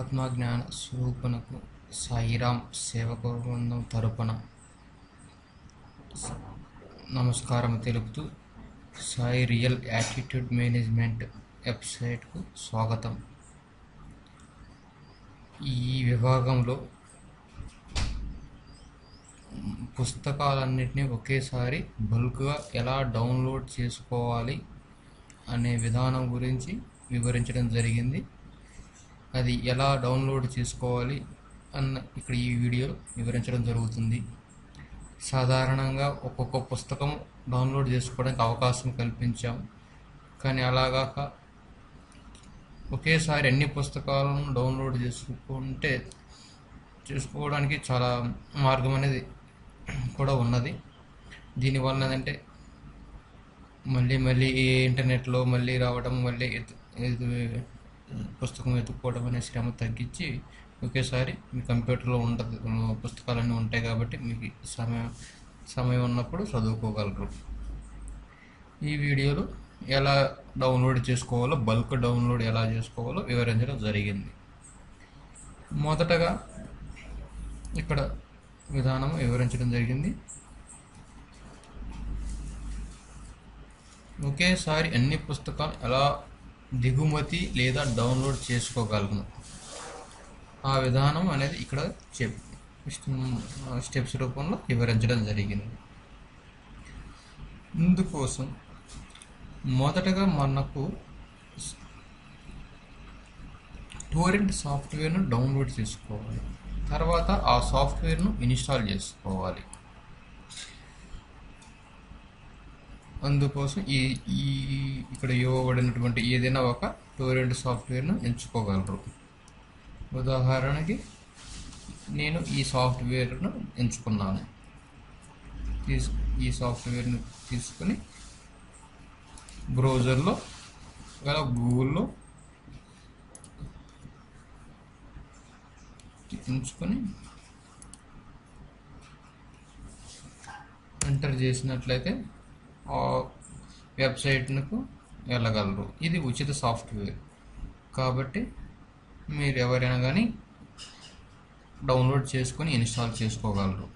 ఆత్మజ్ఞాన స్వరూపునకు సాయిరామ్ సేవక బృందం తరపున నమస్కారం తెలుపుతూ సాయి రియల్ యాటిట్యూడ్ మేనేజ్మెంట్ వెబ్సైట్కు స్వాగతం. ఈ విభాగంలో పుస్తకాలన్నింటినీ ఒకేసారి బల్క్గా ఎలా డౌన్లోడ్ చేసుకోవాలి అనే విధానం గురించి వివరించడం జరిగింది. అది ఎలా డౌన్లోడ్ చేసుకోవాలి అన్న ఇక్కడ ఈ వీడియో వివరించడం జరుగుతుంది. సాధారణంగా ఒక్కొక్క పుస్తకం డౌన్లోడ్ చేసుకోవడానికి అవకాశం కల్పించాం. కానీ అలాగాక ఒకేసారి అన్ని పుస్తకాలను డౌన్లోడ్ చేసుకుంటే చేసుకోవడానికి చాలా మార్గం అనేది కూడా ఉన్నది. దీనివల్ల ఏంటంటే మళ్ళీ మళ్ళీ ఇంటర్నెట్లో మళ్ళీ రావడం మళ్ళీ పుస్తకం వెతుక్కోవడం అనే శ్రమ తగ్గించి ఒకేసారి మీ కంప్యూటర్లో ఉండదు పుస్తకాలన్నీ ఉంటాయి కాబట్టి మీకు సమయం సమయం ఉన్నప్పుడు చదువుకోగలరు. ఈ వీడియోలో ఎలా డౌన్లోడ్ చేసుకోవాలో బల్క్ డౌన్లోడ్ ఎలా చేసుకోవాలో వివరించడం జరిగింది. మొదటగా ఇక్కడ విధానం వివరించడం జరిగింది. ఒకేసారి అన్ని పుస్తకాలు ఎలా దిగుమతి లేదా డౌన్లోడ్ చేసుకోగలను. ఆ విధానం అనేది ఇక్కడ చెప్ స్టెప్స్ రూపంలో వివరించడం జరిగింది. ఇందుకోసం మొదటగా మనకు టోరెంట్ సాఫ్ట్వేర్ను డౌన్లోడ్ చేసుకోవాలి. తర్వాత ఆ సాఫ్ట్వేర్ను ఇన్స్టాల్ చేసుకోవాలి. అందుకోసం ఈ ఈ ఇక్కడ ఇవ్వబడినటువంటి ఏదైనా ఒక టోరెంట్ సాఫ్ట్వేర్ను ఎంచుకోగలరు. ఉదాహరణకి నేను ఈ సాఫ్ట్వేర్ను ఎంచుకున్నాను. తీసు ఈ సాఫ్ట్వేర్ను తీసుకొని బ్రౌజర్లో గల గూగుల్లో ఎంచుకొని ఎంటర్ చేసినట్లయితే వెబ్సైట్కు వెళ్ళగలరు. ఇది ఉచిత సాఫ్ట్వేర్. కాబట్టి మీరు ఎవరైనా కానీ డౌన్లోడ్ చేసుకొని ఇన్స్టాల్ చేసుకోగలరు.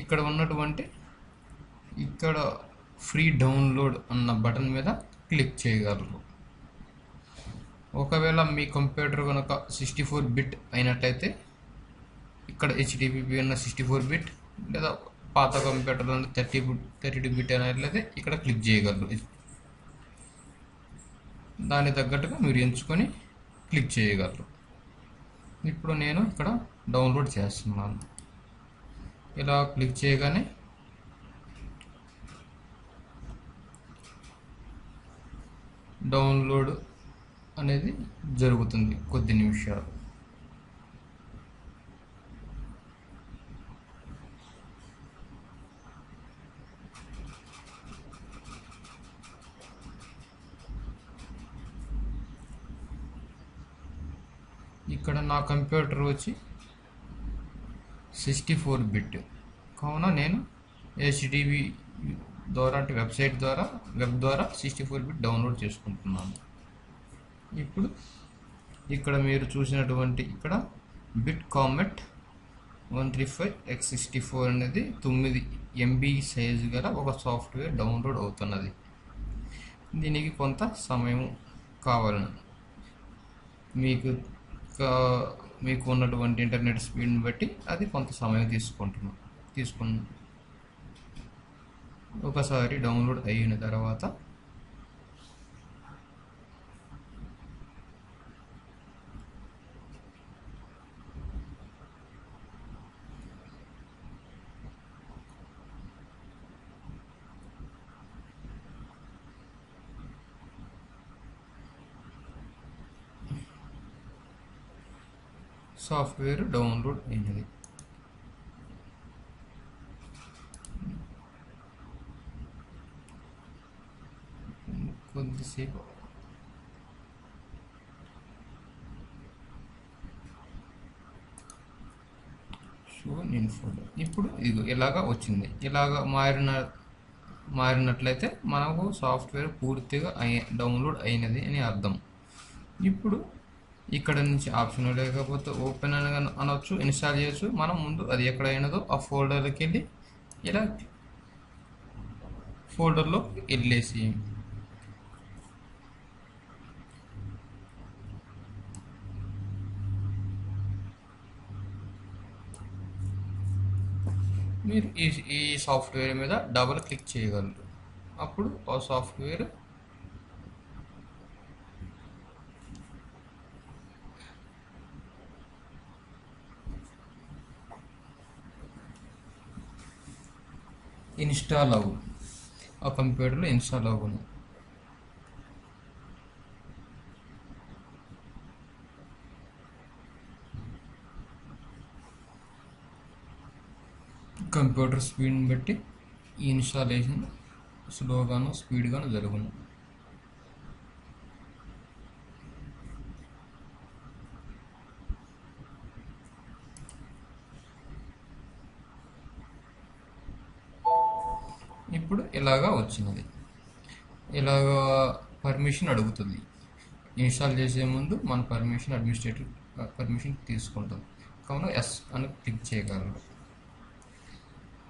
ఇక్కడ ఉన్నటువంటి ఇక్కడ ఫ్రీ డౌన్లోడ్ అన్న బటన్ మీద క్లిక్ చేయగలరు. ఒకవేళ మీ కంప్యూటర్ కనుక సిక్స్టీ ఫోర్ బిట్ అయినట్లయితే ఇక్కడ హెచ్డిపిపి ఉన్న సిక్స్టీ ఫోర్ బిట్ లేదా పాత computer thirty thirty two bit అనేది ఇక్కడ క్లిక్ చేయగలరు. దాని తగ్గట్టుగా మీరు ఎంచుకొని క్లిక్ చేయగలరు. ఇప్పుడు నేను ఇక్కడ డౌన్లోడ్ చేస్తున్నాను. ఇలా క్లిక్ చేయగానే డౌన్లోడ్ అనేది జరుగుతుంది కొద్ది నిమిషాలు. ఇక్కడ నా కంప్యూటర్ వచ్చి సిక్స్టీ ఫోర్ బిట్. కావున నేను హెచ్డివి ద్వారా అంటే వెబ్సైట్ ద్వారా వెబ్ ద్వారా సిక్స్టీ ఫోర్ బిట్ డౌన్లోడ్ చేసుకుంటున్నాను. ఇప్పుడు ఇక్కడ మీరు చూసినటువంటి ఇక్కడ BitComet one three five x sixty four అనేది తొమ్మిది ఎంబీ సైజు గల ఒక సాఫ్ట్వేర్ డౌన్లోడ్ అవుతున్నది. దీనికి కొంత సమయం కావాలను. మీకు మీకు ఉన్నటువంటి ఇంటర్నెట్ స్పీడ్ని బట్టి అది కొంత సమయం తీసుకుంటున్నాం. తీసుకున్నాం ఒకసారి డౌన్లోడ్ అయిన తర్వాత సాఫ్ట్వేర్ డౌన్లోడ్ అయినది. కొద్దిసేపు. షో నేను ఫోటో ఇప్పుడు ఇది ఇలాగా వచ్చింది. ఇలాగ మారిన మారినట్లయితే మనకు సాఫ్ట్వేర్ పూర్తిగా అయి డౌన్లోడ్ అయినది అని అర్థం. ఇప్పుడు ఇక్కడ నుంచి ఆప్షన్ లేకపోతే ఓపెన్ అని అనొచ్చు ఇన్స్టాల్ చేయొచ్చు. మనం ముందు అది ఎక్కడైనదో ఆ ఫోల్డర్కి వెళ్ళి ఇలా ఫోల్డర్లో వెళ్ళేసి మీరు ఈ ఈ సాఫ్ట్వేర్ మీద డబుల్ క్లిక్ చేయగలరు. అప్పుడు ఆ సాఫ్ట్వేర్ ఇన్స్టాల్ అవ్వు. ఆ కంప్యూటర్లో ఇన్స్టాల్ అవ్వను. కంప్యూటర్ స్పీడ్ని బట్టి ఈ ఇన్స్టాలేషన్ స్లోగాను స్పీడ్గాను జరుగును. ఇప్పుడు ఇలాగా వచ్చినది? ఇలాగ పర్మిషన్ అడుగుతుంది? ఇన్స్టాల్ చేసే ముందు మన పర్మిషన్ అడ్మినిస్ట్రేటివ్ పర్మిషన్ తీసుకుంటాం. కావున ఎస్ అని క్లిక్ చేయగలరు.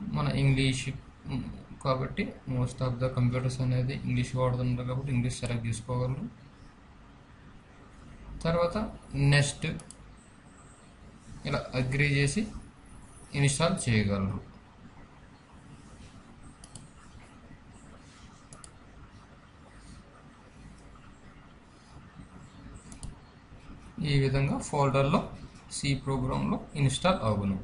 మన ఇంగ్లీష్ కాబట్టి మోస్ట్ ఆఫ్ ద కంప్యూటర్స్ అనేది ఇంగ్లీష్ వాడుతున్నారు కాబట్టి ఇంగ్లీష్ సెలెక్ట్ చేసుకోగలరు. తర్వాత నెక్స్ట్ ఇలా అగ్రి చేసి ఇన్స్టాల్ చేయగలరు. ఈ విధంగా ఫోల్డర్లో సి ప్రోగ్రాంలో ఇన్స్టాల్ అవ్వను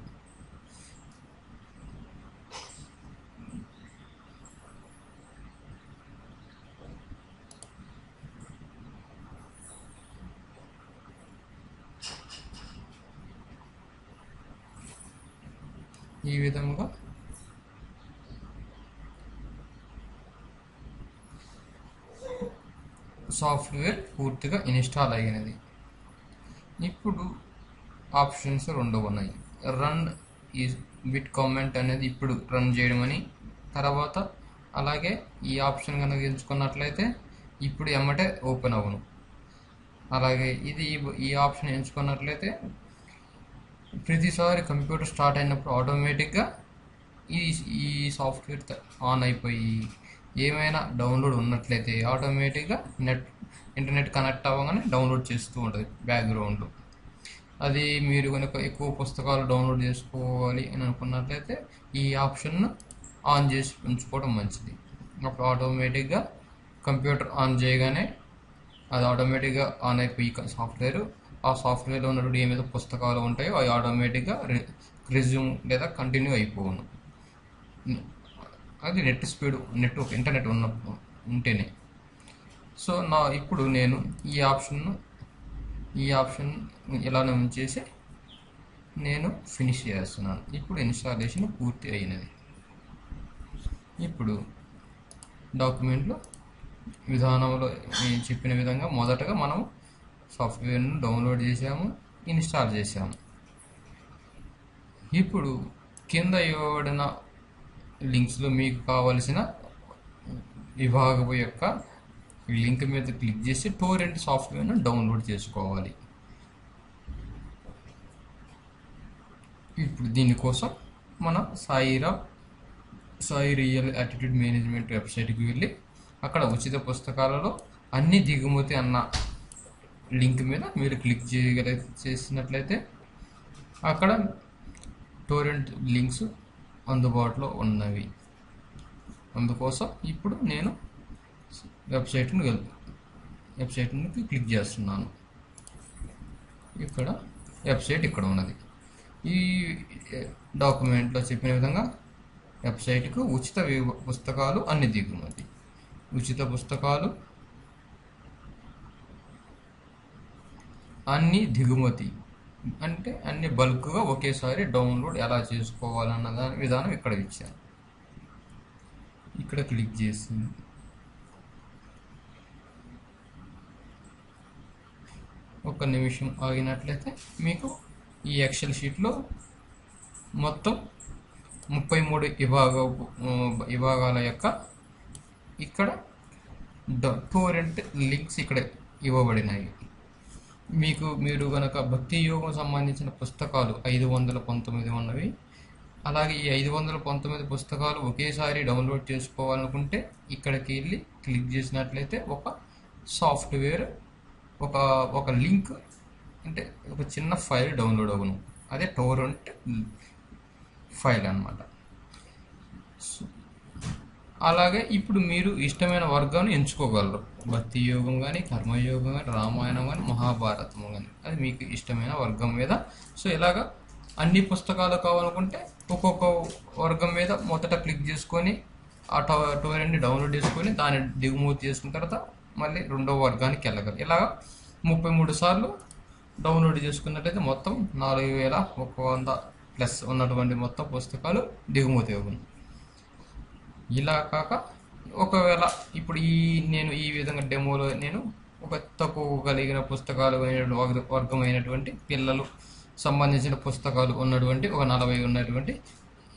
ఈ విధముగా సాఫ్ట్వేర్ పూర్తిగా ఇన్స్టాల్ అయినది. ఇప్పుడు ఆప్షన్స్ రెండు ఉన్నాయి. రన్ ఈ బిట్ కామెంట్ అనేది ఇప్పుడు రన్ చేయడం అని తర్వాత అలాగే ఈ ఆప్షన్ కనుక ఎంచుకున్నట్లయితే ఇప్పుడు ఎమ్మటే ఓపెన్ అవ్వను అలాగే ఇది ఈ- ఆప్షన్ ఎంచుకున్నట్లయితే ప్రతిసారి కంప్యూటర్ స్టార్ట్ అయినప్పుడు ఆటోమేటిక్గా ఈ ఈ సాఫ్ట్వేర్ ఆన్ అయిపోయి ఏమైనా డౌన్లోడ్ ఉన్నట్లయితే ఆటోమేటిక్గా నెట్ ఇంటర్నెట్ కనెక్ట్ అవ్వగానే డౌన్లోడ్ చేస్తూ ఉంటుంది బ్యాక్గ్రౌండ్లో. అది మీరు కనుక ఎక్కువ పుస్తకాలు డౌన్లోడ్ చేసుకోవాలి అని అనుకున్నట్లయితే ఈ ఆప్షన్ను ఆన్ చేసి ఉంచుకోవడం మంచిది. అప్పుడు ఆటోమేటిక్గా కంప్యూటర్ ఆన్ చేయగానే అది ఆటోమేటిక్గా ఆన్ అయిపోయి సాఫ్ట్వేర్ ఆ సాఫ్ట్వేర్లో ఉన్నటువంటి ఏమైతే పుస్తకాలు ఉంటాయో అవి ఆటోమేటిక్గా రిజ్యూమ్ లేదా కంటిన్యూ అయిపోవును అది నెట్ స్పీడ్ నెట్ ఇంటర్నెట్ ఉన్న ఉంటేనే. సో నా ఇప్పుడు నేను ఈ ఆప్షన్ను ఈ ఆప్షన్ ఇలానే ఉంచేసి నేను ఫినిష్ చేస్తున్నాను. ఇప్పుడు ఇన్స్టాలేషన్ పూర్తి అయినది. ఇప్పుడు డాక్యుమెంట్లో విధానంలో నేను చెప్పిన విధంగా మొదటగా మనం సాఫ్ట్వేర్ను డౌన్లోడ్ చేసాము ఇన్స్టాల్ చేసాము ఇప్పుడు కింద ఇవ్వబడిన లింక్స్లో మీకు కావలసిన విభాగం యొక్క లింక్ మీద క్లిక్ చేసి టోరెంట్ సాఫ్ట్వేర్ను డౌన్లోడ్ చేసుకోవాలి. ఇప్పుడు దీనికోసం మన సాయిరా సాయి రియల్ యాటిట్యూడ్ మేనేజ్మెంట్ వెబ్సైట్కి వెళ్ళి అక్కడ ఉచిత పుస్తకాలలో అన్ని దిగుమతి అన్న లింక్ మీద మీరు క్లిక్ చేయగల చేసినట్లయితే అక్కడ టోరెంట్ లింక్స్ అందుబాటులో ఉన్నవి. అందుకోసం ఇప్పుడు నేను వెబ్సైట్ను వెళ్ క్లిక్ చేస్తున్నాను. ఇక్కడ వెబ్సైట్ ఇక్కడ ఉన్నది. ఈ డాక్యుమెంట్లో చెప్పిన విధంగా వెబ్సైట్కు ఉచిత పుస్తకాలు అన్ని దిగుమతి ఉచిత పుస్తకాలు అన్ని దిగుమతి. అంటే అన్ని బల్క్గా ఒకేసారి డౌన్లోడ్ ఎలా చేసుకోవాలన్న దాని విధానం ఇక్కడ ఇచ్చాను. ఇక్కడ క్లిక్ చేసింది ఒక నిమిషం ఆగినట్లయితే మీకు ఈ ఎక్సెల్ షీట్లో మొత్తం ముప్పై మూడు విభాగ విభాగాల యొక్క ఇక్కడ టోరెంట్ లింక్స్ ఇక్కడ ఇవ్వబడినాయి. మీకు మీరు కనుక భక్తి యోగం సంబంధించిన పుస్తకాలు ఐదు వందల పంతొమ్మిది ఉన్నవి అలాగే ఈ ఐదు వందల పంతొమ్మిది పుస్తకాలు ఒకేసారి డౌన్లోడ్ చేసుకోవాలనుకుంటే ఇక్కడికి వెళ్ళి క్లిక్ చేసినట్లయితే ఒక సాఫ్ట్వేర్ ఒక ఒక లింక్ అంటే ఒక చిన్న ఫైల్ డౌన్లోడ్ అవ్వను. అదే టోరెంట్ ఫైల్ అనమాట అలాగే ఇప్పుడు మీరు ఇష్టమైన వర్గాన్ని ఎంచుకోగలరు. భక్తి యోగం కానీ కర్మయోగం కానీ రామాయణం కానీ మహాభారతం కానీ అది మీకు ఇష్టమైన వర్గం మీద. సో ఇలాగా అన్ని పుస్తకాలు కావాలనుకుంటే ఒక్కొక్క వర్గం మీద మొదట క్లిక్ చేసుకొని ఆ టో టోరెంట్ని డౌన్లోడ్ చేసుకొని దాన్ని దిగుమతి చేసుకున్న తర్వాత మళ్ళీ రెండవ వర్గానికి వెళ్ళగలరు ఇలాగ ముప్పై మూడు సార్లు డౌన్లోడ్ చేసుకున్నట్లయితే మొత్తం నాలుగు వేల ఒక వంద ప్లస్ ఉన్నటువంటి మొత్తం పుస్తకాలు దిగుమతి అవును. ఇలా కాక ఒకవేళ ఇప్పుడు ఈ నేను ఈ విధంగా డెమోలో నేను ఒక తక్కువ కలిగిన పుస్తకాలు అయినటువంటి వర్గమైనటువంటి పిల్లలు సంబంధించిన పుస్తకాలు ఉన్నటువంటి ఒక నలభై ఉన్నటువంటి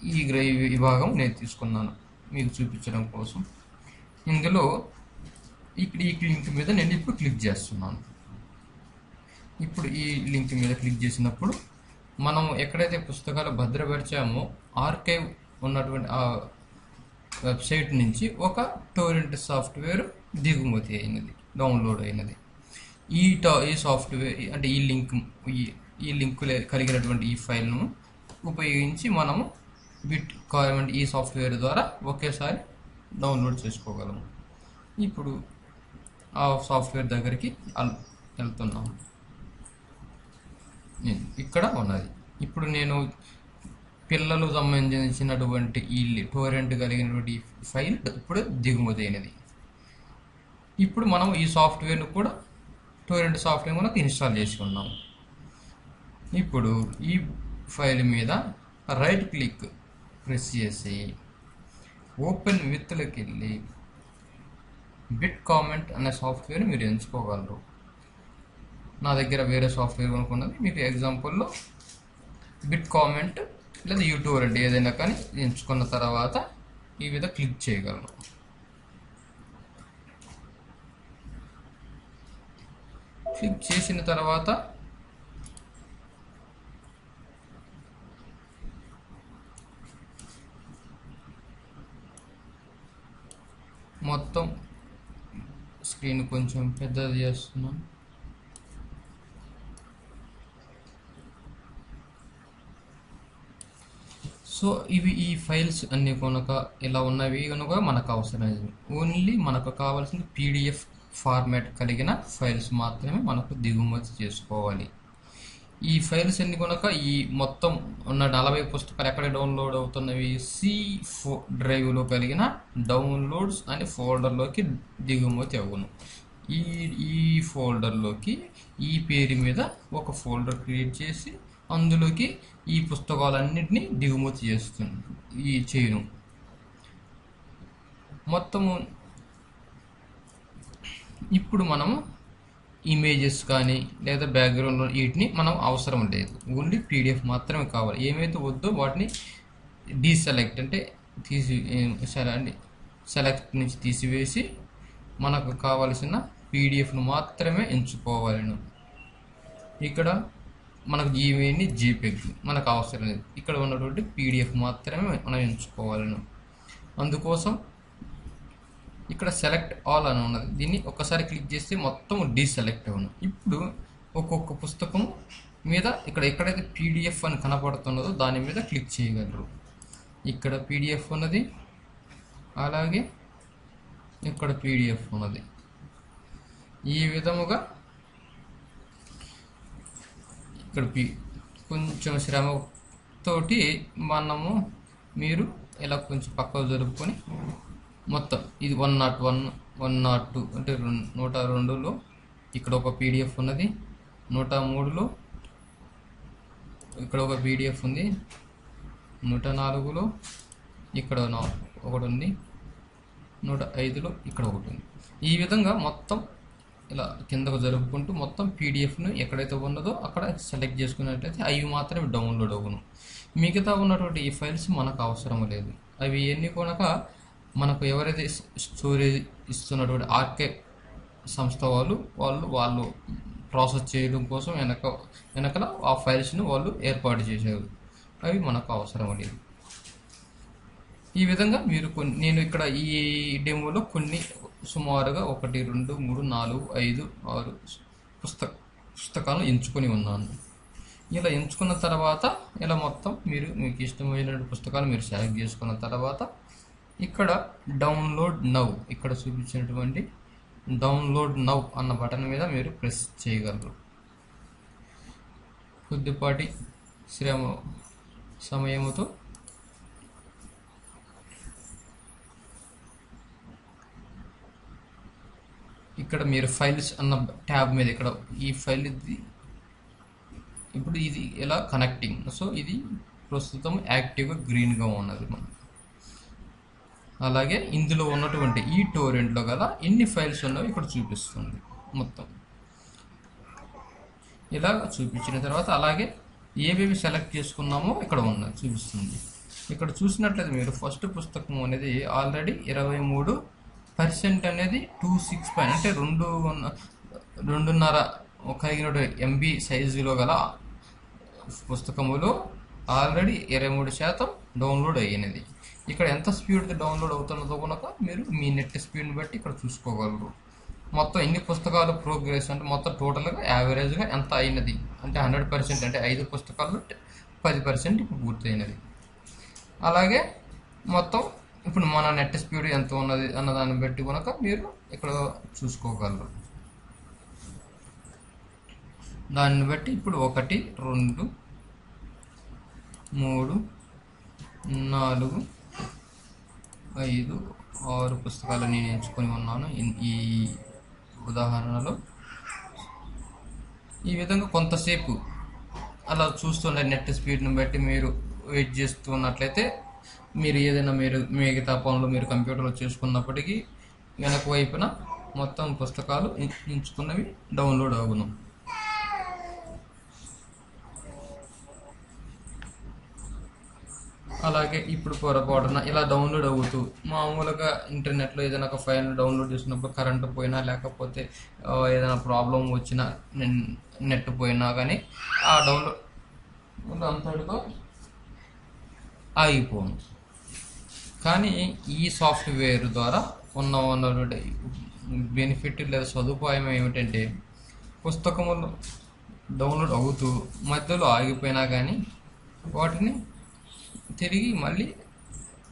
ఈ గ్రే విభాగం నేను తీసుకున్నాను. మీకు చూపించడం కోసం. ఇందులో ఇక్కడ ఈ లింక్ మీద నేను ఇప్పుడు క్లిక్ చేస్తున్నాను. ఇప్పుడు ఈ లింక్ మీద క్లిక్ చేసినప్పుడు మనం ఎక్కడైతే పుస్తకాలు భద్రపరిచామో ఆర్కైవ్ ఉన్నటువంటి ఆ వెబ్సైట్ నుంచి ఒక టోరెంట్ సాఫ్ట్వేర్ దిగుమతి అయినది డౌన్లోడ్ అయినది. ఈ టా ఈ సాఫ్ట్వేర్ అంటే ఈ లింక్ ఈ ఈ లింక్ కలిగినటువంటి ఈ ఫైల్ను ఉపయోగించి మనము బిట్ కావాలంటే ఈ సాఫ్ట్వేర్ ద్వారా ఒకేసారి డౌన్లోడ్ చేసుకోగలము. ఇప్పుడు ఆ సాఫ్ట్వేర్ దగ్గరికి అల్- వెళ్తున్నాము. నేను ఇక్కడ ఉన్నది. ఇప్పుడు నేను పిల్లలు సంబంధించినటువంటి ఈ టోరెంట్ కలిగినటువంటి ఫైల్ ఇప్పుడు దిగుమతి అయినది ఇప్పుడు మనం ఈ సాఫ్ట్వేర్ను కూడా టోరెంట్ సాఫ్ట్వేర్ మనకు ఇన్స్టాల్ చేసుకున్నాము. ఇప్పుడు ఈ ఫైల్ మీద రైట్ క్లిక్ ప్రెస్ చేసి ఓపెన్ విత్లోకి వెళ్ళి బిట్ కామెంట్ అనే సాఫ్ట్వేర్ మీరు ఎంచుకోగలరు. నా దగ్గర వేరే సాఫ్ట్వేర్ కొనుక్కున్నది మీకు ఎగ్జాంపుల్లో బిట్ కామెంట్ లేదా యూట్యూబ్ అంటే ఏదైనా కానీ ఎంచుకున్న తర్వాత ఈ విధంగా క్లిక్ చేయగలను. క్లిక్ చేసిన తర్వాత మొత్తం స్క్రీన్ కొంచెం పెద్దది చేస్తున్నాను సో ఇవి ఈ ఫైల్స్ అన్ని కనుక ఇలా ఉన్నవి కనుక మనకు అవసరం లేదు ఓన్లీ మనకు కావాల్సిన పీడిఎఫ్ ఫార్మాట్ కలిగిన ఫైల్స్ మాత్రమే మనకు దిగుమతి చేసుకోవాలి. ఈ ఫైల్స్ ఎన్ని కనుక ఈ మొత్తం ఉన్న నలభై పుస్తకాలు ఎక్కడ డౌన్లోడ్ అవుతున్నవి? సి ఫో డ్రైవ్లో కలిగిన డౌన్లోడ్స్ అనే ఫోల్డర్లోకి దిగుమతి అవును. ఈ ఈ ఫోల్డర్లోకి ఈ పేరు మీద ఒక ఫోల్డర్ క్రియేట్ చేసి అందులోకి ఈ పుస్తకాలన్నింటినీ దిగుమతి చేస్తుంది ఈ చేయను. మొత్తము ఇప్పుడు మనము ఇమేజెస్ కానీ లేదా బ్యాక్గ్రౌండ్ వీటిని మనం అవసరం లేదు. ఓన్లీ పీడిఎఫ్ మాత్రమే కావాలి. ఏమైతే వద్దో వాటిని డీసెలెక్ట్ అంటే తీసి అంటే సెలెక్ట్ నుంచి తీసివేసి మనకు కావలసిన పీడిఎఫ్ను మాత్రమే ఎంచుకోవాలను. ఇక్కడ మనకు ఈమెయిల్ని జీపెగ్ మనకు అవసరం లేదు. ఇక్కడ ఉన్నటువంటి పీడిఎఫ్ మాత్రమే మనం ఎంచుకోవాలను. అందుకోసం ఇక్కడ సెలెక్ట్ ఆల్ అని ఉన్నది. దీన్ని ఒక్కసారి క్లిక్ చేస్తే మొత్తం డీసెలెక్ట్ అవును. ఇప్పుడు ఒక్కొక్క పుస్తకం మీద ఇక్కడ ఎక్కడైతే పీడిఎఫ్ అని కనపడుతున్నదో దాని మీద క్లిక్ చేయగలరు. ఇక్కడ పీడిఎఫ్ ఉన్నది. అలాగే ఇక్కడ పీడిఎఫ్ ఉన్నది. ఈ విధముగా ఇక్కడ పీ కొంచెం శ్రమతోటి మనము మీరు ఇలా కొంచెం పక్కకు జరుపుకొని మొత్తం. ఇది one nought one one nought two అంటే రెండు నూట రెండులో ఇక్కడ ఒక పీడిఎఫ్ ఉన్నది. నూట మూడులో ఇక్కడ ఒక పీడిఎఫ్ ఉంది. నూట నాలుగులో ఇక్కడ ఒకటి ఉంది. నూట ఐదులో ఇక్కడ ఒకటి ఉంది. ఈ విధంగా మొత్తం ఇలా కిందకు జరుపుకుంటూ మొత్తం పీడిఎఫ్ను ఎక్కడైతే ఉన్నదో అక్కడ సెలెక్ట్ చేసుకున్నట్లయితే అవి మాత్రమే డౌన్లోడ్ అవ్వను మిగతా ఉన్నటువంటి ఈ ఫైల్స్ మనకు అవసరం లేదు. అవి ఎన్ని కొనక మనకు ఎవరైతే స్టోరేజ్ ఇస్తున్నటువంటి ఆర్కే సంస్థ వాళ్ళు వాళ్ళు వాళ్ళు ప్రాసెస్ చేయడం కోసం వెనక వెనకల ఆ ఫైల్స్ని వాళ్ళు ఏర్పాటు చేశారు. అవి మనకు అవసరం లేదు ఈ విధంగా మీరు కొన్ని నేను ఇక్కడ ఈ డెమోలో కొన్ని సుమారుగా ఒకటి రెండు మూడు నాలుగు ఐదు ఆరు పుస్తక పుస్తకాలను ఎంచుకొని ఉన్నాను. ఇలా ఎంచుకున్న తర్వాత ఇలా మొత్తం మీరు మీకు ఇష్టమైన పుస్తకాలు మీరు సెలెక్ట్ చేసుకున్న తర్వాత ఇక్కడ డౌన్లోడ్ నవ్ ఇక్కడ చూపించినటువంటి డౌన్లోడ్ నవ్ అన్న బటన్ మీద మీరు ప్రెస్ చేయగలరు. కొద్దిపాటి శ్రమ సమయముతో ఇక్కడ మీరు ఫైల్స్ అన్న ట్యాబ్ మీద ఇక్కడ ఈ ఫైల్ ఇది ఇప్పుడు ఇది ఎలా కనెక్టింగ్ సో ఇది ప్రస్తుతం యాక్టివ్గా గ్రీన్గా ఉన్నది మనం అలాగే ఇందులో ఉన్నటువంటి ఈ టోరెంట్లో గల ఎన్ని ఫైల్స్ ఉన్నాయో ఇక్కడ చూపిస్తుంది మొత్తం. ఇలా చూపించిన తర్వాత అలాగే ఏవేవి సెలెక్ట్ చేసుకున్నామో ఇక్కడ ఉన్నది చూపిస్తుంది. ఇక్కడ చూసినట్లయితే మీరు ఫస్ట్ పుస్తకం అనేది ఆల్రెడీ ఇరవై మూడు పర్సెంట్ అనేది టూ సిక్స్ పాయింట్ అంటే రెండు ఉన్న- రెండున్నర కలిగిన ఎంబీ సైజులో గల పుస్తకములో ఆల్రెడీ ఇరవై మూడు శాతం డౌన్లోడ్ అయినది. ఇక్కడ ఎంత స్పీడ్ డౌన్లోడ్ అవుతున్నదో కనుక మీరు మీ నెట్ స్పీడ్ని బట్టి ఇక్కడ చూసుకోగలరు. మొత్తం ఎన్ని పుస్తకాలు ప్రోగ్రెస్ అంటే మొత్తం టోటల్గా యావరేజ్గా ఎంత అయినది? అంటే హండ్రెడ్ పర్సెంట్ అంటే ఐదు పుస్తకాలు పది పర్సెంట్ ఇప్పుడు పూర్తయినది. అలాగే మొత్తం ఇప్పుడు మన నెట్ స్పీడ్ ఎంత ఉన్నది అన్న దాన్ని బట్టి కనుక మీరు ఇక్కడ చూసుకోగలరు. దాన్ని బట్టి ఇప్పుడు ఒకటి రెండు మూడు నాలుగు ఐదు ఆరు పుస్తకాలు నేను ఎంచుకొని ఉన్నాను. ఈ ఉదాహరణలో ఈ విధంగా కొంతసేపు అలా చూస్తుండే నెట్ స్పీడ్ని బట్టి మీరు వెయిట్ చేస్తున్నట్లయితే మీరు ఏదైనా మీరు మిగతా పనులు మీరు కంప్యూటర్లో చేసుకున్నప్పటికీ వెనక వైపున మొత్తం పుస్తకాలు ఎంచుకున్నవి డౌన్లోడ్ అవును. అలాగే ఇప్పుడు పొరపాటున ఇలా డౌన్లోడ్ అవుతూ మామూలుగా ఇంటర్నెట్లో ఏదైనా ఒక ఫైల్ డౌన్లోడ్ చేసినప్పుడు కరెంటు పోయినా లేకపోతే ఏదైనా ప్రాబ్లం వచ్చినా నెట్ పోయినా కానీ ఆ డౌన్లోడ్ అంతటితో ఆగిపోను. కానీ ఈ సాఫ్ట్వేర్ ద్వారా ఉన్న ఉన్నటువంటి బెనిఫిట్ లేదా సదుపాయం ఏమిటంటే పుస్తకములు డౌన్లోడ్ అవుతూ మధ్యలో ఆగిపోయినా కానీ వాటిని తిరిగి మళ్ళీ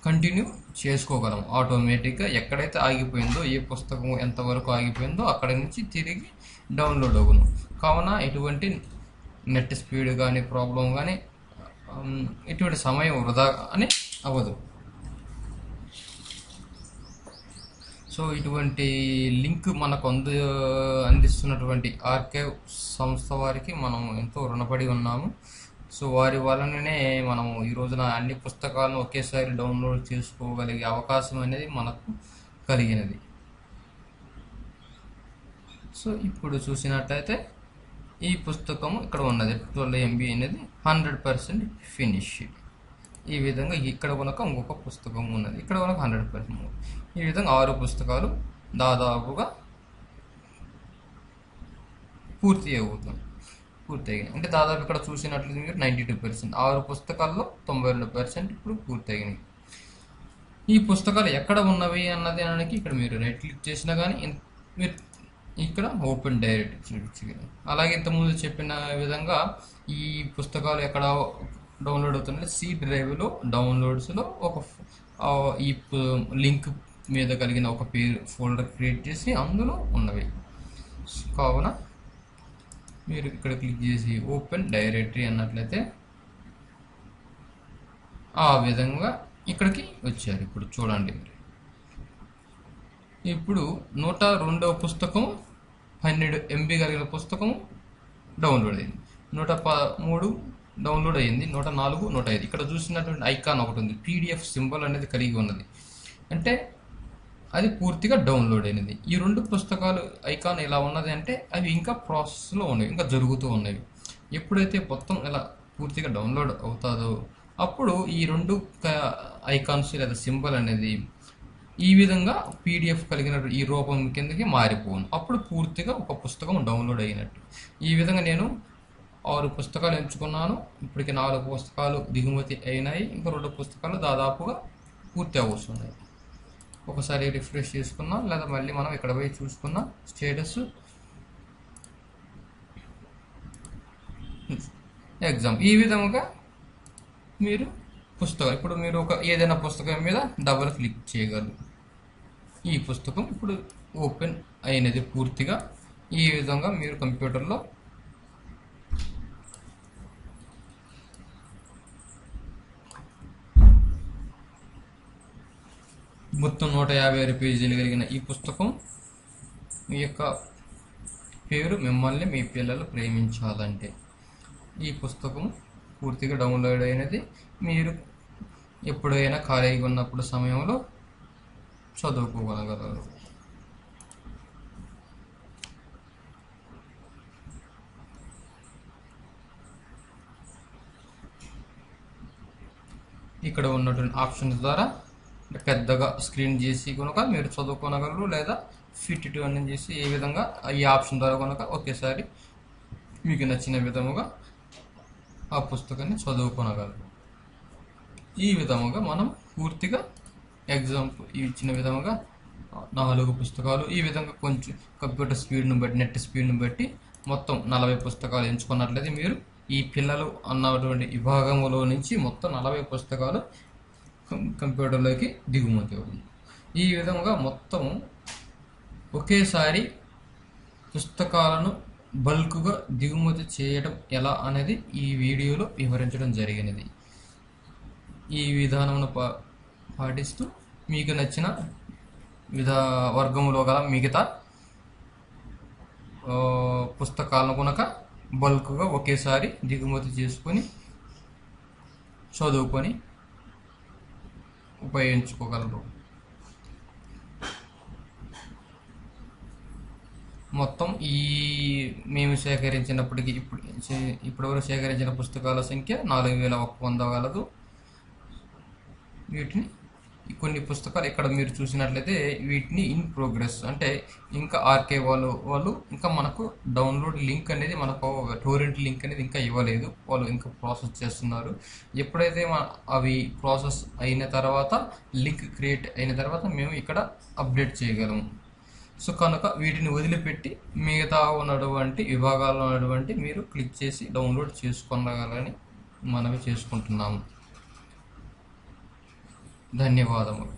కంటిన్యూ చేసుకోగలం. ఆటోమేటిక్గా ఎక్కడైతే ఆగిపోయిందో ఏ పుస్తకం ఎంతవరకు ఆగిపోయిందో అక్కడ నుంచి తిరిగి డౌన్లోడ్ అవ్వను కావున ఎటువంటి నెట్ స్పీడ్ కానీ ప్రాబ్లం కానీ ఎటువంటి um, సమయం వృధా అని అవ్వదు. సో ఇటువంటి లింక్ మనకు అందు అందిస్తున్నటువంటి ఆర్కే సంస్థ వారికి మనం ఎంతో రుణపడి ఉన్నాము. సో వారి వలననే మనం ఈ రోజున అన్ని పుస్తకాలను ఒకేసారి డౌన్లోడ్ చేసుకోగలిగే అవకాశం అనేది మనకు కలిగినది. సో ఇప్పుడు చూసినట్లయితే ఈ పుస్తకము ఇక్కడ ఉన్నది. ట్వెల్వ్ ఎంబీ అనేది హండ్రెడ్ పర్సెంట్ ఫినిష్ ఈ విధంగా ఇక్కడ కనుక ఇంకొక పుస్తకం ఉన్నది. ఇక్కడ కనుక హండ్రెడ్ పర్సెంట్ ఈ విధంగా ఆరు పుస్తకాలు దాదాపుగా పూర్తి అవుతుంది పూర్తి అయినాయి అంటే దాదాపు ఇక్కడ చూసినట్లయితే మీరు నైంటీ టూ పర్సెంట్ ఆరు పుస్తకాల్లో తొంభై రెండు పర్సెంట్ ఇప్పుడు పూర్తయినాయి ఈ పుస్తకాలు ఎక్కడ ఉన్నవి అన్నది అనడానికి ఇక్కడ మీరు రైట్ క్లిక్ చేసినా కానీ మీరు ఇక్కడ ఓపెన్ డైరెక్ట్ చూపించగలరు అలాగే ఇంతకుముందు చెప్పిన విధంగా ఈ పుస్తకాలు ఎక్కడ డౌన్లోడ్ అవుతున్నాయి సి డ్రైవ్లో డౌన్లోడ్స్లో ఒక ఈ లింక్ మీద కలిగిన ఒక పేరు ఫోల్డర్ క్రియేట్ చేసి అందులో ఉన్నవి. కావున మీరు ఇక్కడ క్లిక్ చేసి ఓపెన్ డైరెక్టరీ అన్నట్లయితే ఆ విధంగా ఇక్కడికి వచ్చారు. ఇప్పుడు చూడండి మీరు. ఇప్పుడు నూట రెండవ పుస్తకం పన్నెండు ఎంబీ కలిగిన పుస్తకం డౌన్లోడ్ అయింది. నూట మూడు డౌన్లోడ్ అయింది. నూట నాలుగు నూట ఐదు. ఇక్కడ చూసినటువంటి ఐకాన్ ఒకటి ఉంది. పీడిఎఫ్ సింబల్ అనేది కలిగి ఉన్నది. అంటే అది పూర్తిగా డౌన్లోడ్ అయినది. ఈ రెండు పుస్తకాలు ఐకాన్ ఎలా ఉన్నది అంటే అవి ఇంకా ప్రాసెస్లో ఉన్నవి ఇంకా జరుగుతూ ఉన్నవి ఎప్పుడైతే మొత్తం ఇలా పూర్తిగా డౌన్లోడ్ అవుతుందో అప్పుడు ఈ రెండు ఐకాన్స్ లేదా సింబల్ అనేది ఈ విధంగా పీడిఎఫ్ కలిగిన ఈ రూపం కిందకి మారిపోను. అప్పుడు పూర్తిగా ఒక పుస్తకం డౌన్లోడ్ అయినట్టు. ఈ విధంగా నేను ఆరు పుస్తకాలు ఎంచుకున్నాను. ఇప్పటికి నాలుగు పుస్తకాలు దిగుమతి అయినాయి. ఇంకా రెండు పుస్తకాలు దాదాపుగా పూర్తి అవుతున్నాయి ఒకసారి రిఫ్రెష్ చేసుకుందాం లేదా మళ్ళీ మనం ఇక్కడ పోయి చూసుకుందాం స్టేటస్. ఎగ్జామ్. ఈ విధముగా మీరు పుస్తకం ఇప్పుడు మీరు ఒక ఏదైనా పుస్తకం మీద డబుల్ క్లిక్ చేయగలరు. ఈ పుస్తకం ఇప్పుడు ఓపెన్ అయినది పూర్తిగా. ఈ విధంగా మీరు కంప్యూటర్లో మొత్తం నూట యాభై ఆరు పేజీలు కలిగిన ఈ పుస్తకం మీ యొక్క పేరు మిమ్మల్ని మీ పిల్లలు ప్రేమించాలంటే. ఈ పుస్తకం పూర్తిగా డౌన్లోడ్ అయినది. మీరు ఎప్పుడైనా ఖాళీగా ఉన్నప్పుడు సమయంలో చదువుకోగలగలరు. ఇక్కడ ఉన్నటువంటి ఆప్షన్స్ ద్వారా పెద్దగా స్క్రీన్ చేసి కనుక మీరు చదువుకోనగలరు లేదా ఫిట్ టు అని చేసి ఏ విధంగా ఈ ఆప్షన్ ద్వారా కనుక ఒకేసారి మీకు నచ్చిన విధముగా ఆ పుస్తకాన్ని చదువుకోనగలరు. ఈ విధముగా మనం పూర్తిగా ఎగ్జాంపుల్ ఇచ్చిన విధముగా నాలుగు పుస్తకాలు ఈ విధంగా కొంచెం కంప్యూటర్ స్పీడ్ను బట్టి నెట్ స్పీడ్ను బట్టి మొత్తం నలభై పుస్తకాలు ఎంచుకున్నట్లయితే మీరు ఈ పిల్లలు అన్నటువంటి విభాగంలో నుంచి మొత్తం నలభై పుస్తకాలు కంప్యూటర్లోకి దిగుమతి అవుతుంది. ఈ విధంగా మొత్తం ఒకేసారి పుస్తకాలను బల్క్గా దిగుమతి చేయడం ఎలా అనేది ఈ వీడియోలో వివరించడం జరిగినది. ఈ విధానమును పా పాటిస్తూ మీకు నచ్చిన విధా వర్గంలో గల మిగతా పుస్తకాలను కనుక బల్క్గా ఒకేసారి దిగుమతి చేసుకొని చదువుకొని ఉపయోగించుకోగలరు. మొత్తం ఈ మేము సేకరించినప్పటికీ ఇప్పుడు ఇప్పటివరకు సేకరించిన పుస్తకాల సంఖ్య నాలుగు వేల ఒక వంద గలదు. వీటిని కొన్ని పుస్తకాలు ఇక్కడ మీరు చూసినట్లయితే వీటిని ఇన్ ప్రోగ్రెస్ అంటే ఇంకా ఆర్కే వాళ్ళు వాళ్ళు ఇంకా మనకు డౌన్లోడ్ లింక్ అనేది మనకు టోరెంట్ లింక్ అనేది ఇంకా ఇవ్వలేదు. వాళ్ళు ఇంకా ప్రాసెస్ చేస్తున్నారు. ఎప్పుడైతే మన- అవి ప్రాసెస్ అయిన తర్వాత లింక్ క్రియేట్ అయిన తర్వాత మేము ఇక్కడ అప్డేట్ చేయగలము. సో కనుక వీటిని వదిలిపెట్టి మిగతా ఉన్నటువంటి విభాగాల్లో ఉన్నటువంటి మీరు క్లిక్ చేసి డౌన్లోడ్ చేసుకోగలని మనవి చేసుకుంటున్నాము. ధన్యవాదములు